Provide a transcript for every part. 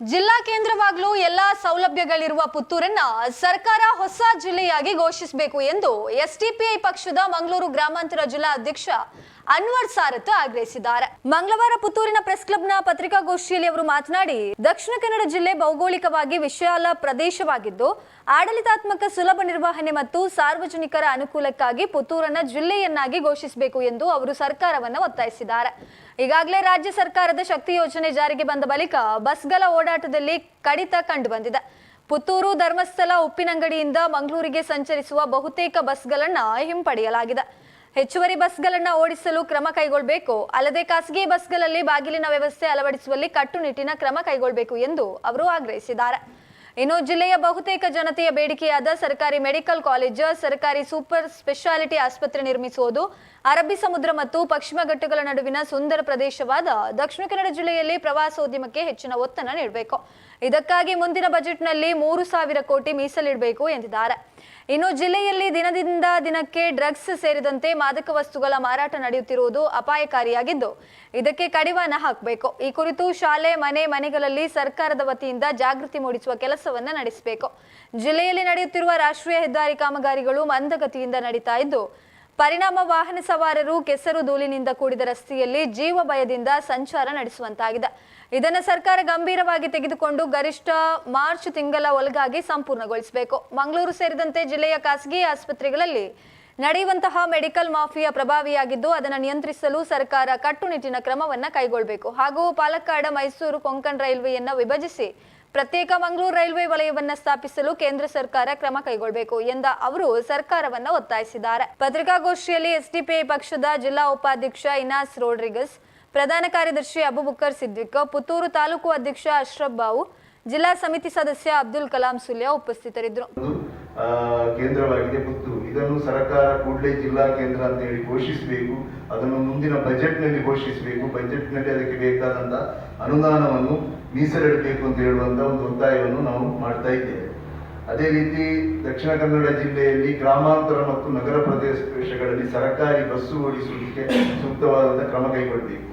ಜಿಲ್ಲಾ ಕೇಂದ್ರವಾಗಲೂ ಎಲ್ಲಾ ಸೌಲಭ್ಯಗಳಿರುವ ಪುತ್ತೂರನ್ನ ಸರ್ಕಾರ ಹೊಸ ಜಿಲ್ಲೆಯಾಗಿ ಘೋಷಿಸಬೇಕು ಎಂದು ಎಸ್ಡಿಪಿಐ ಪಕ್ಷದ ಮಂಗಳೂರು ಗ್ರಾಮಾಂತರ ಜಿಲ್ಲಾ ಅಧ್ಯಕ್ಷ ಅನ್ವರ್ ಸಾರತ್ ಆಗ್ರಹಿಸಿದ್ದಾರೆ. ಮಂಗಳವಾರ ಪುತ್ತೂರಿನ ಪ್ರೆಸ್ ಕ್ಲಬ್ನ ಪತ್ರಿಕಾಗೋಷ್ಠಿಯಲ್ಲಿ ಅವರು ಮಾತನಾಡಿ, ದಕ್ಷಿಣ ಕನ್ನಡ ಜಿಲ್ಲೆ ಭೌಗೋಳಿಕವಾಗಿ ವಿಶಾಲ ಪ್ರದೇಶವಾಗಿದ್ದು, ಆಡಳಿತಾತ್ಮಕ ಸುಲಭ ನಿರ್ವಹಣೆ ಮತ್ತು ಸಾರ್ವಜನಿಕರ ಅನುಕೂಲಕ್ಕಾಗಿ ಪುತ್ತೂರನ್ನ ಜಿಲ್ಲೆಯನ್ನಾಗಿ ಘೋಷಿಸಬೇಕು ಎಂದು ಅವರು ಸರ್ಕಾರವನ್ನು ಒತ್ತಾಯಿಸಿದ್ದಾರೆ. ಈಗಾಗಲೇ ರಾಜ್ಯ ಸರ್ಕಾರದ ಶಕ್ತಿ ಯೋಜನೆ ಜಾರಿಗೆ ಬಂದ ಬಳಿಕ ಬಸ್ಗಳ ಓಡಾಟದಲ್ಲಿ ಕಡಿತ ಕಂಡುಬಂದಿದೆ. ಪುತ್ತೂರು ಧರ್ಮಸ್ಥಳ ಉಪ್ಪಿನಂಗಡಿಯಿಂದ ಮಂಗಳೂರಿಗೆ ಸಂಚರಿಸುವ ಬಹುತೇಕ ಬಸ್ಗಳನ್ನ ಹಿಂಪಡೆಯಲಾಗಿದೆ. ಹೆಚ್ಚುವರಿ ಬಸ್ಗಳನ್ನು ಓಡಿಸಲು ಕ್ರಮ ಕೈಗೊಳ್ಳಬೇಕು ಅಲ್ಲದೆ ಖಾಸಗಿ ಬಸ್ಗಳಲ್ಲಿ ಬಾಗಿಲಿನ ವ್ಯವಸ್ಥೆ ಅಳವಡಿಸುವಲ್ಲಿ ಕಟ್ಟುನಿಟ್ಟಿನ ಕ್ರಮ ಕೈಗೊಳ್ಳಬೇಕು ಎಂದು ಅವರು ಆಗ್ರಹಿಸಿದ್ದಾರೆ. ಇನ್ನು ಜಿಲ್ಲೆಯ ಬಹುತೇಕ ಜನತೆಯ ಬೇಡಿಕೆಯಾದ ಸರ್ಕಾರಿ ಮೆಡಿಕಲ್ ಕಾಲೇಜು, ಸರ್ಕಾರಿ ಸೂಪರ್ ಸ್ಪೆಷಾಲಿಟಿ ಆಸ್ಪತ್ರೆ ನಿರ್ಮಿಸುವುದು, ಅರಬ್ಬಿ ಸಮುದ್ರ ಮತ್ತು ಪಶ್ಚಿಮ ಘಟ್ಟಗಳ ನಡುವಿನ ಸುಂದರ ಪ್ರದೇಶವಾದ ದಕ್ಷಿಣ ಕನ್ನಡ ಜಿಲ್ಲೆಯಲ್ಲಿ ಪ್ರವಾಸೋದ್ಯಮಕ್ಕೆ ಹೆಚ್ಚಿನ ಒತ್ತನ್ನು ನೀಡಬೇಕು. ಇದಕ್ಕಾಗಿ ಮುಂದಿನ ಬಜೆಟ್ನಲ್ಲಿ ಮೂರು ಸಾವಿರ ಕೋಟಿ ಮೀಸಲಿಡಬೇಕು ಎಂದಿದ್ದಾರೆ. ಇನ್ನು ಜಿಲ್ಲೆಯಲ್ಲಿ ದಿನದಿಂದ ದಿನಕ್ಕೆ ಡ್ರಗ್ಸ್ ಸೇರಿದಂತೆ ಮಾದಕ ವಸ್ತುಗಳ ಮಾರಾಟ ನಡೆಯುತ್ತಿರುವುದು ಅಪಾಯಕಾರಿಯಾಗಿದ್ದು, ಇದಕ್ಕೆ ಕಡಿವಾಣ ಹಾಕಬೇಕು. ಈ ಕುರಿತು ಶಾಲೆ, ಮನೆ, ಮನೆಗಳಲ್ಲಿ ಸರ್ಕಾರದ ವತಿಯಿಂದ ಜಾಗೃತಿ ಮೂಡಿಸುವ ಕೆಲಸವನ್ನ ನಡೆಸಬೇಕು. ಜಿಲ್ಲೆಯಲ್ಲಿ ನಡೆಯುತ್ತಿರುವ ರಾಷ್ಟ್ರೀಯ ಹೆದ್ದಾರಿ ಕಾಮಗಾರಿಗಳು ಮಂದಗತಿಯಿಂದ ನಡೀತಾ ಇದ್ದು ಪರಿಣಾಮ ವಾಹನ ಸವಾರರು ಕೆಸರು ಧೂಳಿನಿಂದ ಕೂಡಿದ ರಸ್ತೆಯಲ್ಲಿ ಜೀವ ಭಯದಿಂದ ಸಂಚಾರ ನಡೆಸುವಂತಾಗಿದೆ. ಇದನ್ನು ಸರ್ಕಾರ ಗಂಭೀರವಾಗಿ ತೆಗೆದುಕೊಂಡು ಗರಿಷ್ಠ ಮಾರ್ಚ್ ತಿಂಗಳ ಒಳಗಾಗಿ ಸಂಪೂರ್ಣಗೊಳಿಸಬೇಕು. ಮಂಗಳೂರು ಸೇರಿದಂತೆ ಜಿಲ್ಲೆಯ ಖಾಸಗಿ ಆಸ್ಪತ್ರೆಗಳಲ್ಲಿ ನಡೆಯುವಂತಹ ಮೆಡಿಕಲ್ ಮಾಫಿಯಾ ಪ್ರಭಾವಿಯಾಗಿದ್ದು, ಅದನ್ನು ನಿಯಂತ್ರಿಸಲು ಸರ್ಕಾರ ಕಟ್ಟುನಿಟ್ಟಿನ ಕ್ರಮವನ್ನು ಕೈಗೊಳ್ಳಬೇಕು ಹಾಗೂ ಪಾಲಕ್ಕಾಡ ಮೈಸೂರು ಕೊಂಕಣ್ ರೈಲ್ವೆಯನ್ನು ವಿಭಜಿಸಿ ಪ್ರತ್ಯೇಕ ಮಂಗಳೂರು ರೈಲ್ವೆ ವಲಯವನ್ನ ಸ್ಥಾಪಿಸಲು ಕೇಂದ್ರ ಸರ್ಕಾರ ಕ್ರಮ ಕೈಗೊಳ್ಳಬೇಕು ಎಂದ ಅವರು ಸರ್ಕಾರವನ್ನ ಒತ್ತಾಯಿಸಿದ್ದಾರೆ. ಪತ್ರಿಕಾಗೋಷ್ಠಿಯಲ್ಲಿ ಎಸ್ಡಿಪಿಐ ಪಕ್ಷದ ಜಿಲ್ಲಾ ಉಪಾಧ್ಯಕ್ಷ ಇನಾಸ್ ರೋಡ್ರಿಗಸ್, ಪ್ರಧಾನ ಕಾರ್ಯದರ್ಶಿ ಅಬುಬಕರ್ ಸಿದ್ದಿಕ್, ಪುತ್ತೂರು ತಾಲೂಕು ಅಧ್ಯಕ್ಷ ಅಶ್ರಫ್ ಬಾವು, ಜಿಲ್ಲಾ ಸಮಿತಿ ಸದಸ್ಯ ಅಬ್ದುಲ್ ಕಲಾಂ ಸುಲ್ಯ ಉಪಸ್ಥಿತರಿದ್ದರು. ಇದನ್ನು ಸರ್ಕಾರ ಕೂಡಲೇ ಜಿಲ್ಲಾ ಕೇಂದ್ರ ಅಂತ ಹೇಳಿ ಘೋಷಿಸಬೇಕು, ಅದನ್ನು ಮುಂದಿನ ಬಜೆಟ್ನಲ್ಲಿ ಘೋಷಿಸಬೇಕು, ಬಜೆಟ್ನಲ್ಲಿ ಅದಕ್ಕೆ ಬೇಕಾದಂತ ಅನುದಾನವನ್ನು ಮೀಸಲಿಡಬೇಕು ಅಂತ ಹೇಳುವಂತ ಒಂದು ಒತ್ತಾಯವನ್ನು ನಾವು ಮಾಡ್ತಾ ಇದ್ದೇವೆ. ಅದೇ ರೀತಿ ದಕ್ಷಿಣ ಕನ್ನಡ ಜಿಲ್ಲೆಯಲ್ಲಿ ಗ್ರಾಮಾಂತರ ಮತ್ತು ನಗರ ಪ್ರದೇಶಗಳಲ್ಲಿ ಸರ್ಕಾರಿ ಬಸ್ಸು ಓಡಿಸುವುದಕ್ಕೆ ಸೂಕ್ತವಾದಂತಹ ಕ್ರಮ ಕೈಗೊಳ್ಳಬೇಕು.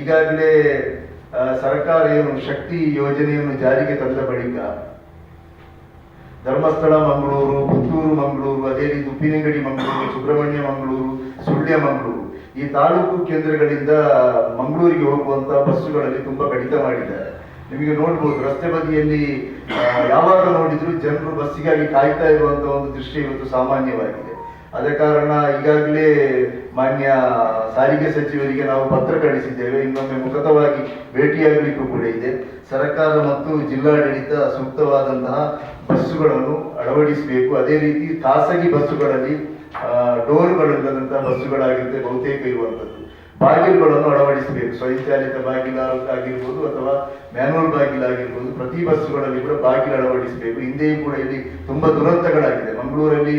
ಈಗಾಗಲೇ ಸರ್ಕಾರ ಏನು ಶಕ್ತಿ ಯೋಜನೆಯನ್ನು ಜಾರಿಗೆ ತಂದ ಬಳಿಕ ಧರ್ಮಸ್ಥಳ, ಮಂಗಳೂರು, ಪುತ್ತೂರು, ಮಂಗಳೂರು ಅದೇ ರೀತಿ ಉಪ್ಪಿನಂಗಡಿ ಮಂಗಳೂರು, ಸುಬ್ರಹ್ಮಣ್ಯ, ಮಂಗಳೂರು, ಸುಳ್ಯ, ಮಂಗಳೂರು. ಈ ತಾಲೂಕು ಕೇಂದ್ರಗಳಿಂದ ಮಂಗಳೂರಿಗೆ ಹೋಗುವಂತ ಬಸ್ಸುಗಳಲ್ಲಿ ತುಂಬಾ ಕಡಿತ ಮಾಡಿದ್ದಾರೆ. ನಿಮಗೆ ನೋಡ್ಬೋದು, ರಸ್ತೆ ಬದಿಯಲ್ಲಿ ಯಾವಾಗ ನೋಡಿದ್ರು ಜನರು ಬಸ್ಸಿಗಾಗಿ ಕಾಯ್ತಾ ಇರುವಂತ ಒಂದು ದೃಶ್ಯ ಇವತ್ತು ಸಾಮಾನ್ಯವಾಗಿದೆ. ಆದ ಕಾರಣ ಈಗಾಗಲೇ ಮಾನ್ಯ ಸಾರಿಗೆ ಸಚಿವರಿಗೆ ನಾವು ಪತ್ರ ಕಳಿಸಿದ್ದೇವೆ. ಇನ್ನೊಮ್ಮೆ ಮುಖತವಾಗಿ ಭೇಟಿಯಾಗಲಿಕ್ಕೂ ಕೂಡ ಇದೆ. ಸರ್ಕಾರ ಮತ್ತು ಜಿಲ್ಲಾಡಳಿತ ಸೂಕ್ತವಾದಂತಹ ಬಸ್ಸುಗಳನ್ನು ಅಳವಡಿಸಬೇಕು. ಅದೇ ರೀತಿ ಖಾಸಗಿ ಬಸ್ಸುಗಳಲ್ಲಿ ಡೋರ್ಗಳಿಲ್ಲದಂತಹ ಬಸ್ಸುಗಳಾಗಿರುತ್ತೆ, ಬಹುತೇಕ ಇರುವಂಥದ್ದು. ಬಾಗಿಲುಗಳನ್ನು ಅಳವಡಿಸಬೇಕು. ಸ್ವಯಂಚಾಲಿತ ಬಾಗಿಲ ಆಗಿರ್ಬೋದು ಅಥವಾ ಮ್ಯಾನುವಲ್ ಬಾಗಿಲ ಪ್ರತಿ ಬಸ್ಸುಗಳಲ್ಲಿ ಕೂಡ ಬಾಗಿಲು ಅಳವಡಿಸಬೇಕು. ಹಿಂದೆಯೂ ಕೂಡ ಇಲ್ಲಿ ತುಂಬಾ ದುರಂತಗಳಾಗಿದೆ. ಮಂಗಳೂರಲ್ಲಿ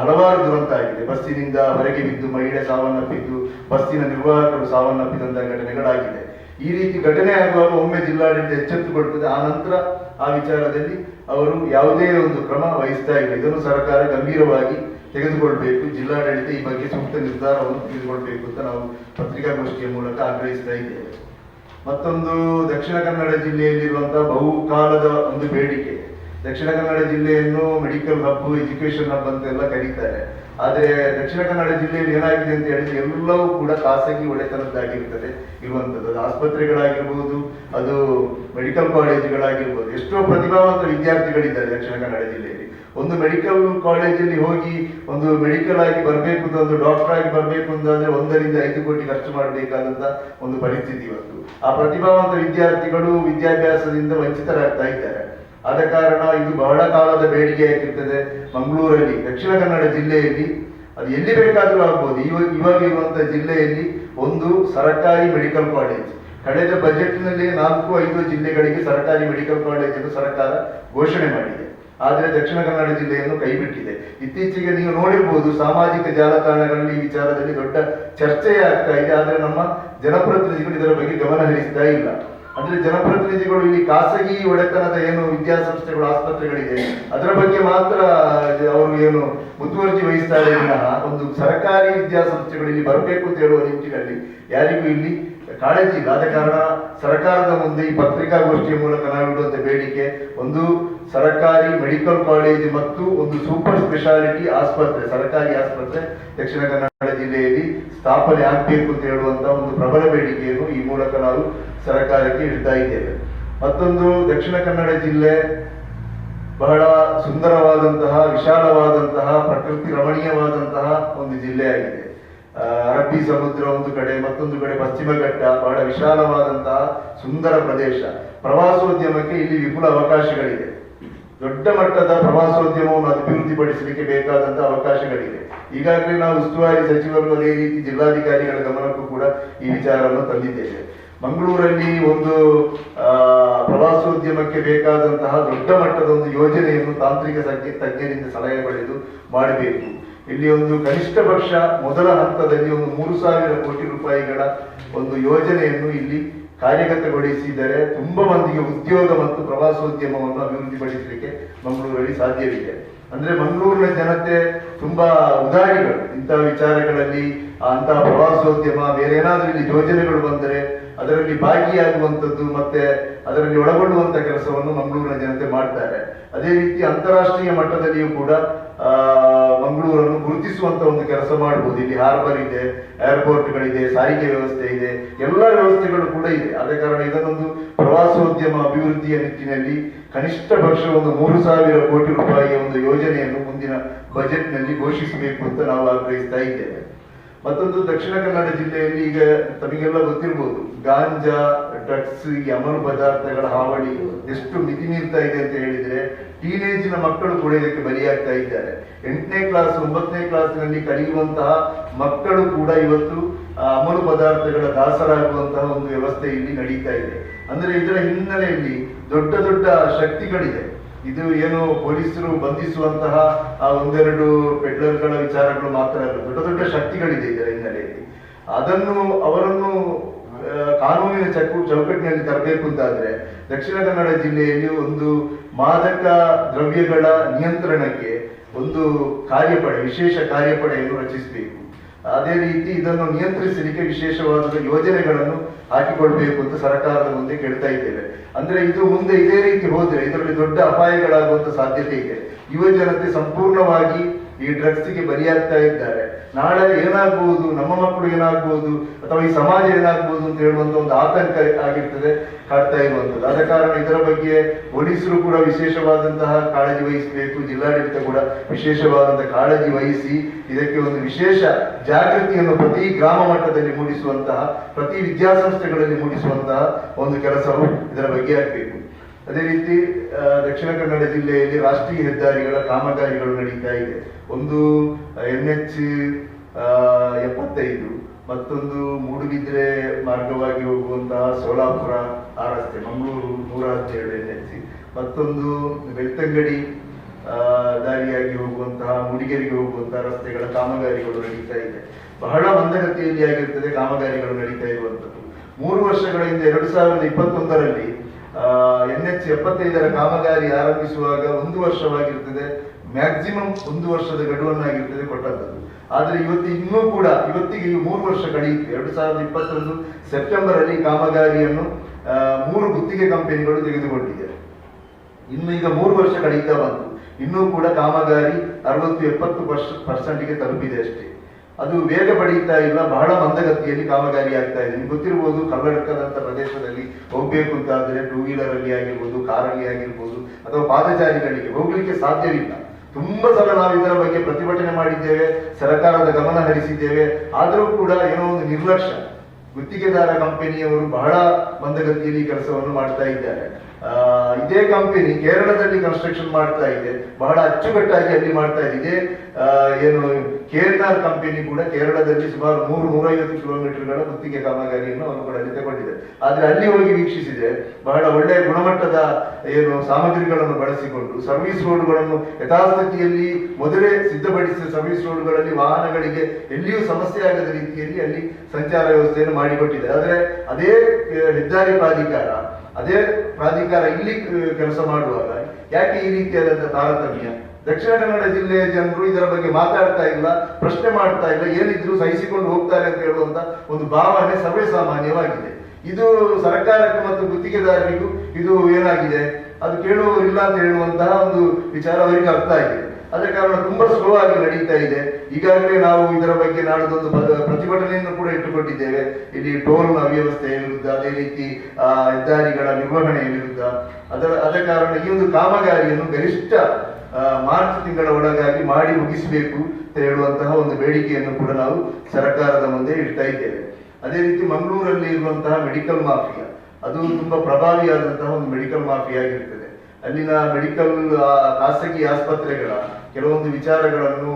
ಹಲವಾರು ದುರಂತ ಆಗಿದೆ. ಬಸ್ಸಿನಿಂದ ಹೊರಗೆ ಬಿದ್ದು ಮಹಿಳೆ ಸಾವನ್ನಪ್ಪಿದ್ದು, ಬಸ್ಸಿನ ನಿರ್ವಾಹಕರು ಸಾವನ್ನಪ್ಪಿದಂತಹ ಘಟನೆಗಳಾಗಿದೆ. ಈ ರೀತಿ ಘಟನೆ ಆಗುವಾಗ ಒಮ್ಮೆ ಜಿಲ್ಲಾಡಳಿತ ಎಚ್ಚೆತ್ತುಕೊಳ್ತದೆ ಆ ನಂತರ ಆ ವಿಚಾರದಲ್ಲಿ ಅವರು ಯಾವುದೇ ಒಂದು ಕ್ರಮ ವಹಿಸ್ತಾ ಇಲ್ಲ. ಇದನ್ನು ಸರ್ಕಾರ ಗಂಭೀರವಾಗಿ ತೆಗೆದುಕೊಳ್ಬೇಕು. ಜಿಲ್ಲಾಡಳಿತ ಈ ಬಗ್ಗೆ ಸೂಕ್ತ ನಿರ್ಧಾರವನ್ನು ತೆಗೆದುಕೊಳ್ಬೇಕು ಅಂತ ನಾವು ಪತ್ರಿಕಾಗೋಷ್ಠಿಯ ಮೂಲಕ ಆಗ್ರಹಿಸ್ತಾ ಇದ್ದೇವೆ. ಮತ್ತೊಂದು ದಕ್ಷಿಣ ಕನ್ನಡ ಜಿಲ್ಲೆಯಲ್ಲಿರುವಂತಹ ಬಹುಕಾಲದ ಒಂದು ಬೇಡಿಕೆ. ದಕ್ಷಿಣ ಕನ್ನಡ ಜಿಲ್ಲೆಯನ್ನು ಮೆಡಿಕಲ್ ಹಬ್ ಎಜುಕೇಶನ್ ಹಬ್ ಅಂತ ಎಲ್ಲ ಕರೀತಾರೆ. ಆದ್ರೆ ದಕ್ಷಿಣ ಕನ್ನಡ ಜಿಲ್ಲೆಯಲ್ಲಿ ಏನಾಗಿದೆ ಅಂತ ಹೇಳಿದ್ರೆ ಎಲ್ಲವೂ ಕೂಡ ಖಾಸಗಿ ಒಡೆತನದ್ದಾಗಿರ್ತದೆ. ಆಸ್ಪತ್ರೆಗಳಾಗಿರ್ಬಹುದು ಆಸ್ಪತ್ರೆಗಳಾಗಿರ್ಬೋದು, ಅದು ಮೆಡಿಕಲ್ ಕಾಲೇಜುಗಳಾಗಿರ್ಬೋದು, ಎಷ್ಟೋ ಪ್ರತಿಭಾವಂತ ವಿದ್ಯಾರ್ಥಿಗಳಿದ್ದಾರೆ ದಕ್ಷಿಣ ಕನ್ನಡ ಜಿಲ್ಲೆಯಲ್ಲಿ. ಒಂದು ಮೆಡಿಕಲ್ ಕಾಲೇಜಲ್ಲಿ ಹೋಗಿ ಒಂದು ಮೆಡಿಕಲ್ ಆಗಿ ಬರಬೇಕು ಅಂತ, ಒಂದು ಡಾಕ್ಟರ್ ಆಗಿ ಬರಬೇಕು ಅಂತಂದ್ರೆ ಒಂದರಿಂದ ಐದು ಕೋಟಿ ಖರ್ಚು ಮಾಡಬೇಕಾದಂತ ಒಂದು ಪರಿಸ್ಥಿತಿ ಇವತ್ತು. ಆ ಪ್ರತಿಭಾವಂತ ವಿದ್ಯಾರ್ಥಿಗಳು ವಿದ್ಯಾಭ್ಯಾಸದಿಂದ ವಂಚಿತರಾಗ್ತಾ ಇದ್ದಾರೆ. ಆದ ಕಾರಣ ಇದು ಬಹಳ ಕಾಲದ ಬೇಡಿಕೆ ಆಗಿರ್ತದೆ. ಮಂಗಳೂರಲ್ಲಿ, ದಕ್ಷಿಣ ಕನ್ನಡ ಜಿಲ್ಲೆಯಲ್ಲಿ ಅದು ಎಲ್ಲಿ ಬೇಕಾದರೂ ಆಗ್ಬೋದು. ಇವಾಗ ಇವಾಗ ಇರುವಂತ ಜಿಲ್ಲೆಯಲ್ಲಿ ಒಂದು ಸರ್ಕಾರಿ ಮೆಡಿಕಲ್ ಕಾಲೇಜ್. ಕಳೆದ ಬಜೆಟ್ನಲ್ಲಿ ನಾಲ್ಕು, ಐದು ಜಿಲ್ಲೆಗಳಿಗೆ ಸರ್ಕಾರಿ ಮೆಡಿಕಲ್ ಕಾಲೇಜ್ ಅನ್ನು ಸರ್ಕಾರ ಘೋಷಣೆ ಮಾಡಿದೆ. ಆದರೆ ದಕ್ಷಿಣ ಕನ್ನಡ ಜಿಲ್ಲೆಯನ್ನು ಕೈಬಿಟ್ಟಿದೆ. ಇತ್ತೀಚೆಗೆ ನೀವು ನೋಡಿರ್ಬೋದು, ಸಾಮಾಜಿಕ ಜಾಲತಾಣಗಳಲ್ಲಿ ಈ ವಿಚಾರದಲ್ಲಿ ದೊಡ್ಡ ಚರ್ಚೆ ಆಗ್ತಾ ಇದೆ. ಆದರೆ ನಮ್ಮ ಜನಪ್ರತಿನಿಧಿಗಳು ಇದರ ಬಗ್ಗೆ ಗಮನ ಹರಿಸ್ತಾ ಇಲ್ಲ. ಅಂದ್ರೆ ಜನಪ್ರತಿನಿಧಿಗಳು ಇಲ್ಲಿ ಖಾಸಗಿ ಒಡೆತನದ ಏನು ವಿದ್ಯಾಸಂಸ್ಥೆಗಳು, ಆಸ್ಪತ್ರೆಗಳಿದೆ, ಅದರ ಬಗ್ಗೆ ಮಾತ್ರ ಅವರು ಏನು ಮುತುವರ್ಜಿ ವಹಿಸ್ತಾರೆ ಒಂದು ಸರ್ಕಾರಿ ವಿದ್ಯಾಸಂಸ್ಥೆಗಳು ಇಲ್ಲಿ ಬರಬೇಕು ಅಂತ ಹೇಳುವ ನಿಟ್ಟಿನಲ್ಲಿ ಯಾರಿಗೂ ಇಲ್ಲಿ ಕಾಳಜಿ ಇಲ್ಲ. ಆದ ಕಾರಣ ಸರ್ಕಾರದ ಮುಂದೆ ಈ ಪತ್ರಿಕಾಗೋಷ್ಠಿಯ ಮೂಲಕ ನಾವಿಡುವಂತ ಬೇಡಿಕೆ, ಒಂದು ಸರ್ಕಾರಿ ಮೆಡಿಕಲ್ ಕಾಲೇಜ್ ಮತ್ತು ಒಂದು ಸೂಪರ್ ಸ್ಪೆಷಾಲಿಟಿ ಆಸ್ಪತ್ರೆ, ಸರ್ಕಾರಿ ಆಸ್ಪತ್ರೆ ದಕ್ಷಿಣ ಕನ್ನಡ ಜಿಲ್ಲೆಯಲ್ಲಿ ಸ್ಥಾಪನೆ ಆಗಬೇಕು ಅಂತ ಹೇಳುವಂತ ಒಂದು ಪ್ರಬಲ ಬೇಡಿಕೆಯನ್ನು ಈ ಮೂಲಕ ನಾವು ಸರ್ಕಾರಕ್ಕೆ ಇಡ್ತಾ ಇದ್ದೇವೆ. ಮತ್ತೊಂದು ದಕ್ಷಿಣ ಕನ್ನಡ ಜಿಲ್ಲೆ ಬಹಳ ಸುಂದರವಾದಂತಹ, ವಿಶಾಲವಾದಂತಹ, ಪ್ರಕೃತಿ ರಮಣೀಯವಾದಂತಹ ಒಂದು ಜಿಲ್ಲೆಯಾಗಿದೆ ಅರಬ್ಬಿ ಸಮುದ್ರ ಒಂದು ಕಡೆ, ಮತ್ತೊಂದು ಕಡೆ ಪಶ್ಚಿಮ ಘಟ್ಟ, ಬಹಳ ವಿಶಾಲವಾದಂತಹ ಸುಂದರ ಪ್ರದೇಶ. ಪ್ರವಾಸೋದ್ಯಮಕ್ಕೆ ಇಲ್ಲಿ ವಿಪುಲ ಅವಕಾಶಗಳಿವೆ. ದೊಡ್ಡ ಮಟ್ಟದ ಪ್ರವಾಸೋದ್ಯಮವನ್ನು ಅಭಿವೃದ್ಧಿಪಡಿಸಲಿಕ್ಕೆ ಬೇಕಾದಂತಹ ಅವಕಾಶಗಳಿವೆ. ಈಗಾಗಲೇ ನಾವು ಉಸ್ತುವಾರಿ ಸಚಿವರು ಅದೇ ರೀತಿ ಜಿಲ್ಲಾಧಿಕಾರಿಗಳ ಗಮನಕ್ಕೂ ಕೂಡ ಈ ವಿಚಾರವನ್ನು ತಂದಿದ್ದೇವೆ. ಮಂಗಳೂರಲ್ಲಿ ಒಂದು ಪ್ರವಾಸೋದ್ಯಮಕ್ಕೆ ಬೇಕಾದಂತಹ ದೊಡ್ಡ ಮಟ್ಟದ ಒಂದು ಯೋಜನೆಯನ್ನು ತಾಂತ್ರಿಕ ತಜ್ಞ- ತಜ್ಞರಿಂದ ಸಲಹೆ ಪಡೆದು ಮಾಡಬೇಕು. ಇಲ್ಲಿ ಒಂದು ಕನಿಷ್ಠ ಪಕ್ಷ ಮೊದಲ ಹಂತದಲ್ಲಿ ಒಂದು ಮೂರು ಸಾವಿರ ಕೋಟಿ ರೂಪಾಯಿಗಳ ಒಂದು ಯೋಜನೆಯನ್ನು ಇಲ್ಲಿ ಕಾರ್ಯಗತಗೊಳಿಸಿದರೆ ತುಂಬಾ ಮಂದಿಗೆ ಉದ್ಯೋಗ ಮತ್ತು ಪ್ರವಾಸೋದ್ಯಮವನ್ನು ಅಭಿವೃದ್ಧಿಪಡಿಸಲಿಕ್ಕೆ ಮಂಗಳೂರಲ್ಲಿ ಸಾಧ್ಯವಿದೆ. ಅಂದ್ರೆ ಮಂಗಳೂರಿನ ಜನತೆ ತುಂಬಾ ಉದಾರಿಗಳು ಇಂತಹ ವಿಚಾರಗಳಲ್ಲಿ ಅಂತಹ ಪ್ರವಾಸೋದ್ಯಮ, ಬೇರೆ ಏನಾದರೂ ಇಲ್ಲಿ ಯೋಜನೆಗಳು ಬಂದರೆ ಅದರಲ್ಲಿ ಭಾಗಿಯಾಗುವಂಥದ್ದು ಮತ್ತೆ ಅದರಲ್ಲಿ ಒಳಗೊಳ್ಳುವಂತ ಕೆಲಸವನ್ನು ಮಂಗಳೂರಿನ ಜನತೆ ಮಾಡ್ತಾರೆ. ಅದೇ ರೀತಿ ಅಂತಾರಾಷ್ಟ್ರೀಯ ಮಟ್ಟದಲ್ಲಿಯೂ ಕೂಡ ಮಂಗಳೂರನ್ನು ಗುರುತಿಸುವಂತ ಒಂದು ಕೆಲಸ ಮಾಡಬಹುದು ಇಲ್ಲಿ ಹಾರ್ಬರ್ ಇದೆ ಏರ್ಪೋರ್ಟ್ಗಳಿದೆ ಸಾರಿಗೆ ವ್ಯವಸ್ಥೆ ಇದೆ, ಎಲ್ಲ ವ್ಯವಸ್ಥೆಗಳು ಕೂಡ ಇದೆ. ಅದೇ ಕಾರಣ ಇದನ್ನೊಂದು ಪ್ರವಾಸೋದ್ಯಮ ಅಭಿವೃದ್ಧಿಯ ನಿಟ್ಟಿನಲ್ಲಿ ಕನಿಷ್ಠ ಪಕ್ಷ ಒಂದು ಮೂರು ಸಾವಿರ ಕೋಟಿ ರೂಪಾಯಿಯ ಒಂದು ಯೋಜನೆಯನ್ನು ಮುಂದಿನ ಬಜೆಟ್ನಲ್ಲಿ ಘೋಷಿಸಬೇಕು ಅಂತ ನಾವು ಆಗ್ರಹಿಸ್ತಾ ಇದ್ದೇವೆ. ಮತ್ತೊಂದು ದಕ್ಷಿಣ ಕನ್ನಡ ಜಿಲ್ಲೆಯಲ್ಲಿ ಈಗ ತಮಗೆಲ್ಲ ಗೊತ್ತಿರ್ಬೋದು, ಗಾಂಜಾ, ಡ್ರಗ್ಸ್ ಈ ಅಮಲು ಪದಾರ್ಥಗಳ ಹಾವಳಿ ಎಷ್ಟು ಮಿತಿ ಮೀರ್ತಾ ಇದೆ ಅಂತ ಹೇಳಿದ್ರೆ ಟೀನೇಜಿನ ಮಕ್ಕಳು ಕೂಡ ಇದಕ್ಕೆ ಬಲಿಯಾಗ್ತಾ ಇದ್ದಾರೆ. ಎಂಟನೇ ಕ್ಲಾಸ್, ಒಂಬತ್ತನೇ ಕ್ಲಾಸ್ನಲ್ಲಿ ಕಲಿಯುವಂತಹ ಮಕ್ಕಳು ಕೂಡ ಇವತ್ತು ಅಮಲು ಪದಾರ್ಥಗಳ ದಾಸರಾಗುವಂತಹ ಒಂದು ವ್ಯವಸ್ಥೆ ಇಲ್ಲಿ ನಡೀತಾ ಇದೆ. ಅಂದ್ರೆ ಇದರ ಹಿನ್ನೆಲೆಯಲ್ಲಿ ದೊಡ್ಡ ದೊಡ್ಡ ಶಕ್ತಿಗಳಿದೆ. ಇದು ಏನು ಪೊಲೀಸರು ಬಂಧಿಸುವಂತಹ ಆ ಒಂದೆರಡು ಪೆಡ್ಲರ್ಗಳ ವಿಚಾರಗಳು ಮಾತ್ರ ದೊಡ್ಡ ದೊಡ್ಡ ಶಕ್ತಿಗಳಿದೆ ಇದರ ಹಿನ್ನೆಲೆಯಲ್ಲಿ. ಅದನ್ನು ಅವರನ್ನು ಕಾನೂನಿನ ಚಕ್ಕು ಚೌಕಟ್ಟಿನಲ್ಲಿ ತರಬೇಕು ಅಂತಾದ್ರೆ ದಕ್ಷಿಣ ಕನ್ನಡ ಜಿಲ್ಲೆಯಲ್ಲಿ ಒಂದು ಮಾದಕ ದ್ರವ್ಯಗಳ ನಿಯಂತ್ರಣಕ್ಕೆ ಒಂದು ಕಾರ್ಯಪಡೆ, ವಿಶೇಷ ಕಾರ್ಯಪಡೆಯನ್ನು ರಚಿಸಬೇಕು. ಅದೇ ರೀತಿ ಇದನ್ನು ನಿಯಂತ್ರಿಸಲಿಕ್ಕೆ ವಿಶೇಷವಾದ ಯೋಜನೆಗಳನ್ನು ಹಾಕಿಕೊಳ್ಬೇಕು ಅಂತ ಸರ್ಕಾರದ ಮುಂದೆ ಕೇಳ್ತಾ ಇದ್ದೇವೆ. ಅಂದ್ರೆ ಇದು ಮುಂದೆ ಇದೇ ರೀತಿ ಹೋದ್ರೆ ಇದರಲ್ಲಿ ದೊಡ್ಡ ಅಪಾಯಗಳಾಗುವಂತ ಸಾಧ್ಯತೆ ಇದೆ. ಯುವ ಜನತೆ ಸಂಪೂರ್ಣವಾಗಿ ಈ ಡ್ರಗ್ಸ್ಗೆ ಬಲಿಯಾಗ್ತಾ ಇದ್ದಾರೆ. ನಾಳೆ ಏನಾಗ್ಬೋದು? ನಮ್ಮ ಮಕ್ಕಳು ಏನಾಗ್ಬೋದು? ಅಥವಾ ಈ ಸಮಾಜ ಏನಾಗ್ಬೋದು ಅಂತ ಹೇಳುವಂತ ಒಂದು ಆತಂಕ ಆಗಿರ್ತದೆ, ಕಾಡ್ತಾ ಇರುವಂತದ್ದು ಆದ ಕಾರಣ ಇದರ ಬಗ್ಗೆ ಪೊಲೀಸರು ಕೂಡ ವಿಶೇಷವಾದಂತಹ ಕಾಳಜಿ ವಹಿಸಬೇಕು. ಜಿಲ್ಲಾಡಳಿತ ಕೂಡ ವಿಶೇಷವಾದಂತಹ ಕಾಳಜಿ ವಹಿಸಿ ಇದಕ್ಕೆ ಒಂದು ವಿಶೇಷ ಜಾಗೃತಿಯನ್ನು ಪ್ರತಿ ಗ್ರಾಮ ಮಟ್ಟದಲ್ಲಿ ಮೂಡಿಸುವಂತಹ, ಪ್ರತಿ ವಿದ್ಯಾಸಂಸ್ಥೆಗಳಲ್ಲಿ ಮೂಡಿಸುವಂತಹ ಒಂದು ಕೆಲಸವು ಇದರ ಬಗ್ಗೆ ಆಗಬೇಕು ಅದೇ ರೀತಿ ದಕ್ಷಿಣ ಕನ್ನಡ ಜಿಲ್ಲೆಯಲ್ಲಿ ರಾಷ್ಟ್ರೀಯ ಹೆದ್ದಾರಿಗಳ ಕಾಮಗಾರಿಗಳು ನಡೀತಾ ಇದೆ. ಒಂದು ಎನ್ ಎಚ್ ಎಪ್ಪತ್ತೈದು, ಮತ್ತೊಂದು ಮೂಡುಬಿದ್ರೆ ಮಾರ್ಗವಾಗಿ ಹೋಗುವಂತಹ ಸೋಲಾಪುರ ಆ ರಸ್ತೆ, ಮಂಗಳೂರು ನೂರ ಹದಿನೇಳು ಎನ್ ಎಚ್ ಮತ್ತೊಂದು ಬೆಳ್ತಂಗಡಿ ದಾರಿಯಾಗಿ ಹೋಗುವಂತಹ ಮುಡಿಗೆರೆಗೆ ಹೋಗುವಂತಹ ರಸ್ತೆಗಳ ಕಾಮಗಾರಿಗಳು ನಡೀತಾ ಇದೆ. ಬಹಳ ಮಂದಗತಿಯಲ್ಲಿ ಆಗಿರ್ತದೆ ಕಾಮಗಾರಿಗಳು ನಡೀತಾ ಇರುವಂಥದ್ದು ಮೂರು ವರ್ಷಗಳಿಂದ ಎರಡು ಸಾವಿರದ ಇಪ್ಪತ್ತೊಂದರಲ್ಲಿ ಎನ್ ಎಚ್ ಎಪ್ಪತ್ತೈದರ ಕಾಮಗಾರಿ ಆರಂಭಿಸುವಾಗ ಒಂದು ವರ್ಷವಾಗಿರ್ತದೆ. ಮ್ಯಾಕ್ಸಿಮಮ್ ಒಂದು ವರ್ಷದ ಗಡುವನ್ನಾಗಿರ್ತದೆ ಕೊಟ್ಟದ್ದು. ಆದ್ರೆ ಇವತ್ತು ಇನ್ನೂ ಕೂಡ, ಇವತ್ತಿಗೆ ಮೂರು ವರ್ಷ ಕಳೆಯಿತು. ಎರಡು ಸಾವಿರದ ಇಪ್ಪತ್ತೊಂದು ಸೆಪ್ಟೆಂಬರ್ ಅಲ್ಲಿ ಕಾಮಗಾರಿಯನ್ನು ಮೂರು ಗುತ್ತಿಗೆ ಕಂಪನಿಗಳು ತೆಗೆದುಕೊಂಡಿದೆ. ಇನ್ನು ಈಗ ಮೂರು ವರ್ಷ ಕಳೀತಾ ಬಂತು. ಇನ್ನೂ ಕೂಡ ಕಾಮಗಾರಿ ಅರವತ್ತು ಎಪ್ಪತ್ತು ಪರ್ಸೆಂಟ್ಗೆ ತಲುಪಿದೆ ಅಷ್ಟೇ. ಅದು ವೇಗ ಪಡೀತಾ ಇಲ್ಲ, ಬಹಳ ಮಂದಗತಿಯಲ್ಲಿ ಕಾಮಗಾರಿ ಆಗ್ತಾ ಇದೆ. ನಿಮ್ಗೆ ಗೊತ್ತಿರ್ಬೋದು ಪ್ರದೇಶದಲ್ಲಿ ಹೋಗ್ಬೇಕು ಅಂತ ಆದ್ರೆ ಟೂ ವೀಲರ್ ಅಲ್ಲಿ ಆಗಿರ್ಬೋದು ಕಾರಲ್ಲಿ ಆಗಿರ್ಬೋದು, ಅಥವಾ ಪಾದಚಾರಿಗಳಿಗೆ ಹೋಗ್ಲಿಕ್ಕೆ ಸಾಧ್ಯವಿಲ್ಲ. ತುಂಬಾ ಸಲ ನಾವು ಇದರ ಬಗ್ಗೆ ಪ್ರತಿಭಟನೆ ಮಾಡಿದ್ದೇವೆ, ಸರ್ಕಾರದ ಗಮನ ಹರಿಸಿದ್ದೇವೆ. ಆದರೂ ಕೂಡ ಏನೋ ಒಂದು ನಿರ್ಲಕ್ಷ್ಯ. ಗುತ್ತಿಗೆದಾರ ಕಂಪನಿಯವರು ಬಹಳ ಮಂದಗತಿಯಲ್ಲಿ ಕೆಲಸವನ್ನು ಮಾಡ್ತಾ ಇದ್ದಾರೆ. ಇದೇ ಕಂಪನಿ ಕೇರಳದಲ್ಲಿ ಕನ್ಸ್ಟ್ರಕ್ಷನ್ ಮಾಡ್ತಾ ಇದೆ. ಬಹಳ ಅಚ್ಚುಕಟ್ಟಾಗಿ ಅಲ್ಲಿ ಮಾಡ್ತಾ ಇದೆ. ಇದೇ ಏನು, ಕೇರ್ನಾರ್ ಕಂಪನಿ ಕೂಡ ಕೇರಳದಲ್ಲಿ ಸುಮಾರು ನೂರು ನೂರೈವತ್ತು ಕಿಲೋಮೀಟರ್ಗಳ ಗುತ್ತಿಗೆ ಕಾಮಗಾರಿಯನ್ನು ಅವರು ಕೂಡ ಅಲ್ಲಿ ತಗೊಂಡಿದೆ ಆದ್ರೆ ಅಲ್ಲಿ ಹೋಗಿ ವೀಕ್ಷಿಸಿದೆ ಬಹಳ ಒಳ್ಳೆಯ ಗುಣಮಟ್ಟದ, ಏನು, ಸಾಮಗ್ರಿಗಳನ್ನು ಬಳಸಿಕೊಂಡು ಸರ್ವಿಸ್ ರೋಡ್ಗಳನ್ನು ಯಥಾಸ್ಥಿತಿಯಲ್ಲಿ ಮೊದಲೇ ಸಿದ್ಧಪಡಿಸಿದ ಸರ್ವಿಸ್ ರೋಡ್ಗಳಲ್ಲಿ ವಾಹನಗಳಿಗೆ ಎಲ್ಲಿಯೂ ಸಮಸ್ಯೆ ಆಗದ ರೀತಿಯಲ್ಲಿ ಅಲ್ಲಿ ಸಂಚಾರ ವ್ಯವಸ್ಥೆಯನ್ನು ಮಾಡಿಕೊಟ್ಟಿದೆ ಆದ್ರೆ, ಅದೇ ಹೆದ್ದಾರಿ ಪ್ರಾಧಿಕಾರ ಅದೇ ಪ್ರಾಧಿಕಾರ ಇಲ್ಲಿ ಕೆಲಸ ಮಾಡುವಾಗ ಯಾಕೆ ಈ ರೀತಿಯಾದಂತಹ ತಾರತಮ್ಯ? ದಕ್ಷಿಣ ಕನ್ನಡ ಜಿಲ್ಲೆಯ ಜನರು ಇದರ ಬಗ್ಗೆ ಮಾತಾಡ್ತಾ ಇಲ್ಲ, ಪ್ರಶ್ನೆ ಮಾಡ್ತಾ ಇಲ್ಲ, ಏನಿದ್ರು ಸಹಿಸಿಕೊಂಡು ಹೋಗ್ತಾರೆ ಅಂತ ಹೇಳುವಂತ ಒಂದು ಭಾವನೆ ಸರ್ವೇ ಸಾಮಾನ್ಯವಾಗಿದೆ ಇದು ಸರ್ಕಾರಕ್ಕೆ ಮತ್ತು ಗುತ್ತಿಗೆದಾರರಿಗೂ ಇದು ಏನಾಗಿದೆ? ಅದು ಕೇಳುವವರಿಲ್ಲ ಅಂತ ಹೇಳುವಂತಹ ಒಂದು ವಿಚಾರ ಅವರಿಗೆ ಅರ್ಥ ಆಗಿದೆ. ಆದ ಕಾರಣ ತುಂಬಾ ಸ್ಲೋ ಆಗಿ ನಡೀತಾ ಇದೆ. ಈಗಾಗಲೇ ನಾವು ಇದರ ಬಗ್ಗೆ ನಾಡದೊಂದು ಪ್ರತಿಭಟನೆಯನ್ನು ಕೂಡ ಇಟ್ಟುಕೊಂಡಿದ್ದೇವೆ. ಇಲ್ಲಿ ಟೋಲ್ನ ಅವ್ಯವಸ್ಥೆಯ ವಿರುದ್ಧ, ಅದೇ ರೀತಿ ಹೆದ್ದಾರಿಗಳ ನಿರ್ವಹಣೆಯ ವಿರುದ್ಧ. ಅದರ ಆದ ಕಾರಣ ಈ ಒಂದು ಕಾಮಗಾರಿಯನ್ನು ಗರಿಷ್ಠ ಮಾರ್ಚ್ ತಿಂಗಳ ಒಳಗಾಗಿ ಮಾಡಿ ಮುಗಿಸಬೇಕು ಅಂತ ಹೇಳುವಂತಹ ಒಂದು ಬೇಡಿಕೆಯನ್ನು ಕೂಡ ನಾವು ಸರ್ಕಾರದ ಮುಂದೆ ಇಡ್ತಾ ಇದ್ದೇವೆ. ಅದೇ ರೀತಿ ಮಂಗಳೂರಲ್ಲಿ ಇರುವಂತಹ ಮೆಡಿಕಲ್ ಮಾಫಿಯಾ. ಅದು ತುಂಬಾ ಪ್ರಭಾವಿಯಾದಂತಹ ಒಂದು ಮೆಡಿಕಲ್ ಮಾಫಿಯಾ ಆಗಿರ್ತದೆ. ಅಲ್ಲಿನ ಮೆಡಿಕಲ್ ಖಾಸಗಿ ಆಸ್ಪತ್ರೆಗಳ ಕೆಲವೊಂದು ವಿಚಾರಗಳನ್ನು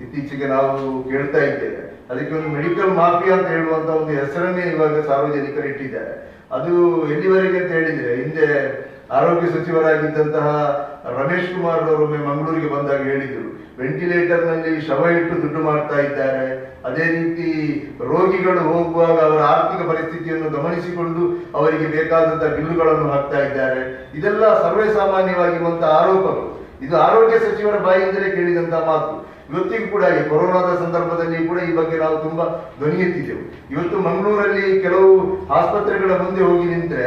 ಇತ್ತೀಚೆಗೆ ನಾವು ಕೇಳ್ತಾ ಇದ್ದೇವೆ. ಅದಕ್ಕೆ ಒಂದು ಮೆಡಿಕಲ್ ಮಾಫಿಯಾ ಅಂತ ಹೇಳುವಂತ ಒಂದು ಹೆಸರನ್ನೇ ಇವಾಗ ಸಾರ್ವಜನಿಕರು ಇಟ್ಟಿದ್ದಾರೆ. ಅದು ಎಲ್ಲಿವರೆಗೆ ಅಂತ ಹೇಳಿದ್ರೆ, ಹಿಂದೆ ಆರೋಗ್ಯ ಸಚಿವರಾಗಿದ್ದಂತಹ ರಮೇಶ್ ಕುಮಾರ್ ಅವರೊಮ್ಮೆ ಮಂಗಳೂರಿಗೆ ಬಂದಾಗ ಹೇಳಿದರು ವೆಂಟಿಲೇಟರ್ನಲ್ಲಿ ಶವ ಇಟ್ಟು ದುಡ್ಡು ಮಾಡ್ತಾ ಇದ್ದಾರೆ ಅದೇ ರೀತಿ ರೋಗಿಗಳು ಹೋಗುವಾಗ ಅವರ ಆರ್ಥಿಕ ಪರಿಸ್ಥಿತಿಯನ್ನು ಗಮನಿಸಿಕೊಂಡು ಅವರಿಗೆ ಬೇಕಾದಂತಹ ಬಿಲ್ಲುಗಳನ್ನು ಹಾಕ್ತಾ ಇದ್ದಾರೆ. ಇದೆಲ್ಲ ಸರ್ವೇ ಸಾಮಾನ್ಯವಾಗಿರುವಂತಹ ಆರೋಪಗಳು. ಇದು ಆರೋಗ್ಯ ಸಚಿವರ ಬಾಯಿಂದಲೇ ಕೇಳಿದಂತಹ ಮಾತು. ಇವತ್ತಿಗೂ ಕೂಡ ಈ ಕೊರೋನಾದ ಸಂದರ್ಭದಲ್ಲಿ ಕೂಡ ಈ ಬಗ್ಗೆ ನಾವು ತುಂಬಾ ಧ್ವನಿ ಎತ್ತಿದ್ದೆವು ಇವತ್ತು ಮಂಗಳೂರಲ್ಲಿ ಕೆಲವು ಆಸ್ಪತ್ರೆಗಳ ಮುಂದೆ ಹೋಗಿ ನಿಂತರೆ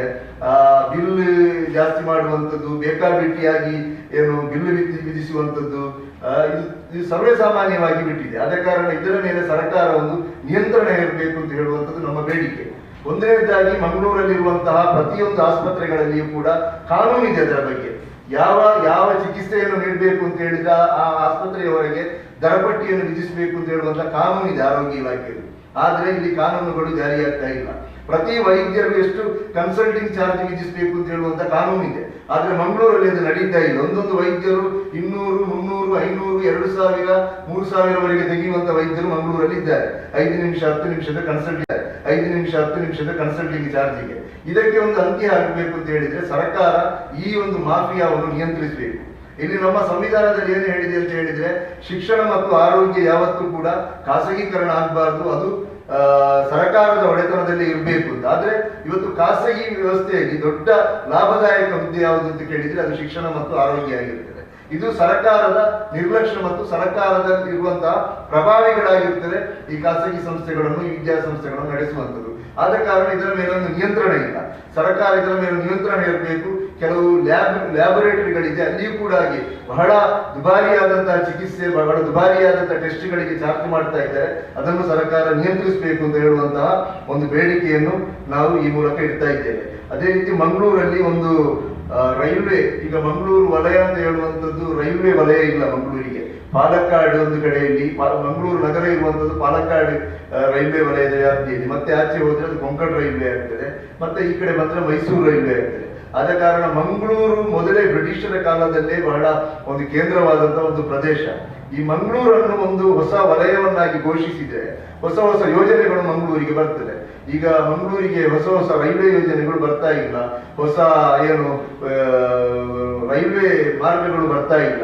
ಬಿಲ್ ಜಾಸ್ತಿ ಮಾಡುವಂಥದ್ದು, ಬೇಕಾಬಿಟ್ಟಿಯಾಗಿ ಏನು ಬಿಲ್ಲು ವಿಧಿ- ವಿಧಿಸುವಂಥದ್ದು ಇದು ಸರ್ವೇ ಸಾಮಾನ್ಯವಾಗಿ ಬಿಟ್ಟಿದೆ. ಆದ ಕಾರಣ ಇದರ ಮೇಲೆ ಸರ್ಕಾರ ಒಂದು ನಿಯಂತ್ರಣ ಇರಬೇಕು ಅಂತ ಹೇಳುವಂಥದ್ದು ನಮ್ಮ ಬೇಡಿಕೆ. ಒಂದನೇದಾಗಿ ಮಂಗಳೂರಲ್ಲಿರುವಂತಹ ಪ್ರತಿಯೊಂದು ಆಸ್ಪತ್ರೆಗಳಲ್ಲಿಯೂ ಕೂಡ ಕಾನೂನು ಇದೆ ಅದರ ಬಗ್ಗೆ. ಯಾವ ಯಾವ ಚಿಕಿತ್ಸೆಯನ್ನು ನೀಡಬೇಕು ಅಂತ ಹೇಳಿದ ಆ ಆಸ್ಪತ್ರೆಯವರೆಗೆ ದರಪಟ್ಟಿಯನ್ನು ವಿಧಿಸಬೇಕು ಅಂತ ಹೇಳುವಂತಹ ಕಾನೂನು ಇದೆ, ಆರೋಗ್ಯ ಇಲಾಖೆಯಲ್ಲಿ ಆದ್ರೆ ಇಲ್ಲಿ ಕಾನೂನುಗಳು ಜಾರಿಯಾಗ್ತಾ ಇಲ್ಲ. ಪ್ರತಿ ವೈದ್ಯರು ಎಷ್ಟು ಕನ್ಸಲ್ಟಿಂಗ್ ಚಾರ್ಜ್ ವಿಧಿಸಬೇಕು ಅಂತ ಹೇಳುವಂತ ಕಾನೂನು ಇದೆ. ಆದ್ರೆ ಮಂಗಳೂರಲ್ಲಿ ಅದು ನಡೀತಾ ಇಲ್ಲ. ಒಂದೊಂದು ವೈದ್ಯರು ಇನ್ನೂರು, ಮುನ್ನೂರು, ಐನೂರು, ಎರಡು ಸಾವಿರ, ಮೂರು ಸಾವಿರವರೆಗೆ ತೆಗೆಯುವಂತ ವೈದ್ಯರು ಮಂಗಳೂರಲ್ಲಿ ಇದ್ದಾರೆ. ಐದು ನಿಮಿಷ, ಹತ್ತು ನಿಮಿಷದ ಕನ್ಸಲ್ಟ್ ಐದು ನಿಮಿಷ, ಹತ್ತು ನಿಮಿಷದ ಕನ್ಸಲ್ಟಿಂಗ್ ಚಾರ್ಜಿಗೆ ಇದಕ್ಕೆ ಒಂದು ಅಂತ್ಯ ಆಗಬೇಕು ಅಂತ ಹೇಳಿದ್ರೆ ಸರ್ಕಾರ ಈ ಒಂದು ಮಾಫಿಯಾವನ್ನು ನಿಯಂತ್ರಿಸಬೇಕು. ಇಲ್ಲಿ ನಮ್ಮ ಸಂವಿಧಾನದಲ್ಲಿ ಏನು ಹೇಳಿದೆ ಅಂತ ಹೇಳಿದ್ರೆ, ಶಿಕ್ಷಣ ಮತ್ತು ಆರೋಗ್ಯ ಯಾವತ್ತೂ ಕೂಡ ಖಾಸಗೀಕರಣ ಆಗಬಾರದು, ಅದು ಸರಕಾರದ ಒಡೆತನದಲ್ಲಿ ಇರಬೇಕು ಅಂತ. ಆದ್ರೆ ಇವತ್ತು ಖಾಸಗಿ ವ್ಯವಸ್ಥೆಯಲ್ಲಿ ದೊಡ್ಡ ಲಾಭದಾಯಕ ಹುದ್ದೆ ಯಾವುದು ಅಂತ ಕೇಳಿದ್ರೆ, ಅದು ಶಿಕ್ಷಣ ಮತ್ತು ಆರೋಗ್ಯ ಆಗಿರ್ತದೆ ಇದು ಸರ್ಕಾರದ ನಿರ್ಲಕ್ಷ್ಯ ಮತ್ತು ಸರಕಾರದಲ್ಲಿ ಇರುವಂತಹ ಪ್ರಭಾವಿಗಳಾಗಿರ್ತದೆ ಈ ಖಾಸಗಿ ಸಂಸ್ಥೆಗಳನ್ನು, ಈ ವಿದ್ಯಾಸಂಸ್ಥೆಗಳನ್ನು ನಡೆಸುವಂಥದ್ದು. ಆದ ಕಾರಣ ಇದರ ಮೇಲೊಂದು ನಿಯಂತ್ರಣ ಇಲ್ಲ. ಸರ್ಕಾರ ಇದರ ಮೇಲೆ ನಿಯಂತ್ರಣ ಇರಬೇಕು. ಕೆಲವು ಲ್ಯಾಬ್, ಲ್ಯಾಬೊರೇಟರಿಗಳಿದೆ ಅಲ್ಲಿಯೂ ಕೂಡ ಹಾಗೆ ಬಹಳ ದುಬಾರಿಯಾದಂತಹ ಚಿಕಿತ್ಸೆ, ಬಹಳ ದುಬಾರಿಯಾದಂತಹ ಟೆಸ್ಟ್ಗಳಿಗೆ ಚಾರ್ಜ್ ಮಾಡ್ತಾ ಇದ್ದಾರೆ. ಅದನ್ನು ಸರ್ಕಾರ ನಿಯಂತ್ರಿಸಬೇಕು ಅಂತ ಹೇಳುವಂತಹ ಒಂದು ಬೇಡಿಕೆಯನ್ನು ನಾವು ಈ ಮೂಲಕ ಇಡ್ತಾ ಇದ್ದೇವೆ. ಅದೇ ರೀತಿ ಮಂಗಳೂರಲ್ಲಿ ಒಂದು ರೈಲ್ವೆ, ಈಗ ಮಂಗಳೂರು ವಲಯ ಅಂತ ಹೇಳುವಂಥದ್ದು ರೈಲ್ವೆ ವಲಯ ಇಲ್ಲ ಮಂಗಳೂರಿಗೆ. ಪಾಲಕ್ಕಾಡು ಒಂದು ಕಡೆಯಲ್ಲಿ ಮಂಗಳೂರು ನಗರ ಇರುವಂತದ್ದು ಪಾಲಕ್ಕಾಡು ರೈಲ್ವೆ ವಲಯದ ವ್ಯಾಪ್ತಿಯಲ್ಲಿ. ಮತ್ತೆ ಆಚೆ ಹೋದ್ರೆ ಅದು ಕೊಂಕಣ ರೈಲ್ವೆ ಆಗ್ತದೆ. ಮತ್ತೆ ಈ ಕಡೆ ಬಂದ್ರೆ ಮೈಸೂರು ರೈಲ್ವೆ ಆಗ್ತದೆ. ಆದ ಕಾರಣ ಮಂಗಳೂರು ಮೊದಲೇ ಬ್ರಿಟಿಷರ ಕಾಲದಲ್ಲೇ ಬಹಳ ಒಂದು ಕೇಂದ್ರವಾದಂತಹ ಒಂದು ಪ್ರದೇಶ. ಈ ಮಂಗಳೂರನ್ನು ಒಂದು ಹೊಸ ವಲಯವನ್ನಾಗಿ ಘೋಷಿಸಿದೆ. ಹೊಸ ಹೊಸ ಯೋಜನೆಗಳು ಮಂಗಳೂರಿಗೆ ಬರ್ತದೆ. ಈಗ ಮಂಗಳೂರಿಗೆ ಹೊಸ ಹೊಸ ರೈಲ್ವೆ ಯೋಜನೆಗಳು ಬರ್ತಾ ಇಲ್ಲ. ಹೊಸ ಏನು ರೈಲ್ವೆ ಮಾರ್ಗಗಳು ಬರ್ತಾ ಇಲ್ಲ.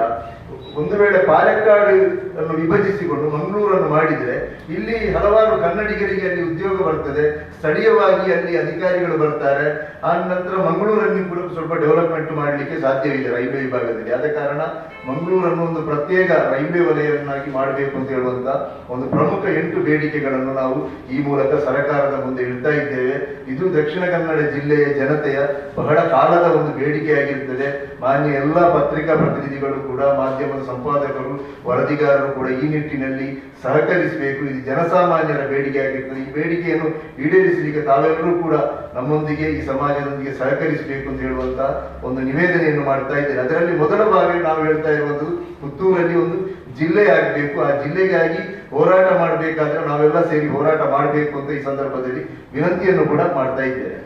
ಒಂದು ವೇಳೆ ಪಾಲಕ್ಕಾಡ್ ಅನ್ನು ವಿಭಜಿಸಿಕೊಂಡು ಮಂಗಳೂರನ್ನು ಮಾಡಿದ್ರೆ ಇಲ್ಲಿ ಹಲವಾರು ಕನ್ನಡಿಗರಿಗೆ ಅಲ್ಲಿ ಉದ್ಯೋಗ ಬರ್ತದೆ, ಸ್ಥಳೀಯವಾಗಿ ಅಲ್ಲಿ ಅಧಿಕಾರಿಗಳು ಬರ್ತಾರೆ. ಆ ನಂತರ ಮಂಗಳೂರನ್ನು ಕೂಡ ಸ್ವಲ್ಪ ಡೆವಲಪ್ಮೆಂಟ್ ಮಾಡಲಿಕ್ಕೆ ಸಾಧ್ಯವಿದೆ ರೈಲ್ವೆ ವಿಭಾಗದಲ್ಲಿ. ಆದ ಕಾರಣ ಮಂಗಳೂರನ್ನು ಒಂದು ಪ್ರತ್ಯೇಕ ರೈಲ್ವೆ ವಲಯವನ್ನಾಗಿ ಮಾಡಬೇಕು ಅಂತ ಹೇಳುವಂತ ಒಂದು ಪ್ರಮುಖ ಎಂಟು ಬೇಡಿಕೆಗಳನ್ನು ನಾವು ಈ ಮೂಲಕ ಸರ್ಕಾರದ ಮುಂದೆ ಇಡ್ತಾ ಇದ್ದೇವೆ. ಇದು ದಕ್ಷಿಣ ಕನ್ನಡ ಜಿಲ್ಲೆಯ ಜನತೆಯ ಬಹಳ ಕಾಲದ ಒಂದು ಬೇಡಿಕೆಯಾಗಿರ್ತದೆ. ಮಾನ್ಯ ಎಲ್ಲ ಪತ್ರಿಕಾ ಪ್ರತಿನಿಧಿಗಳು ಕೂಡ ಮಾಧ್ಯಮದ ಸಂಪಾದಕರು, ವರದಿಗಾರರು ಕೂಡ ಈ ನಿಟ್ಟಿನಲ್ಲಿ ಸಹಕರಿಸಬೇಕು. ಇದು ಜನಸಾಮಾನ್ಯರ ಬೇಡಿಕೆ ಆಗಿರ್ತದೆ ಈ ಬೇಡಿಕೆಯನ್ನು ಈಡೇರಿಸಲಿಕ್ಕೆ ತಾವೆಲ್ಲರೂ ಕೂಡ ನಮ್ಮೊಂದಿಗೆ ಈ ಸಮಾಜದೊಂದಿಗೆ ಸಹಕರಿಸಬೇಕು ಅಂತ ಹೇಳುವಂತ ಒಂದು ನಿವೇದನೆಯನ್ನು ಮಾಡ್ತಾ ಇದ್ದೇನೆ. ಅದರಲ್ಲಿ ಮೊದಲ ಭಾಗ ನಾವು ಹೇಳ್ತಾ ಇರುವಂತದ್ದು ಪುತ್ತೂರಲ್ಲಿ ಒಂದು ಜಿಲ್ಲೆ ಆಗಬೇಕು. ಆ ಜಿಲ್ಲೆಗಾಗಿ ಹೋರಾಟ ಮಾಡಬೇಕಾದ್ರೆ ನಾವೆಲ್ಲ ಸೇರಿ ಹೋರಾಟ ಮಾಡಬೇಕು ಅಂತ ಈ ಸಂದರ್ಭದಲ್ಲಿ ವಿನಂತಿಯನ್ನು ಕೂಡ ಮಾಡ್ತಾ ಇದ್ದೇನೆ.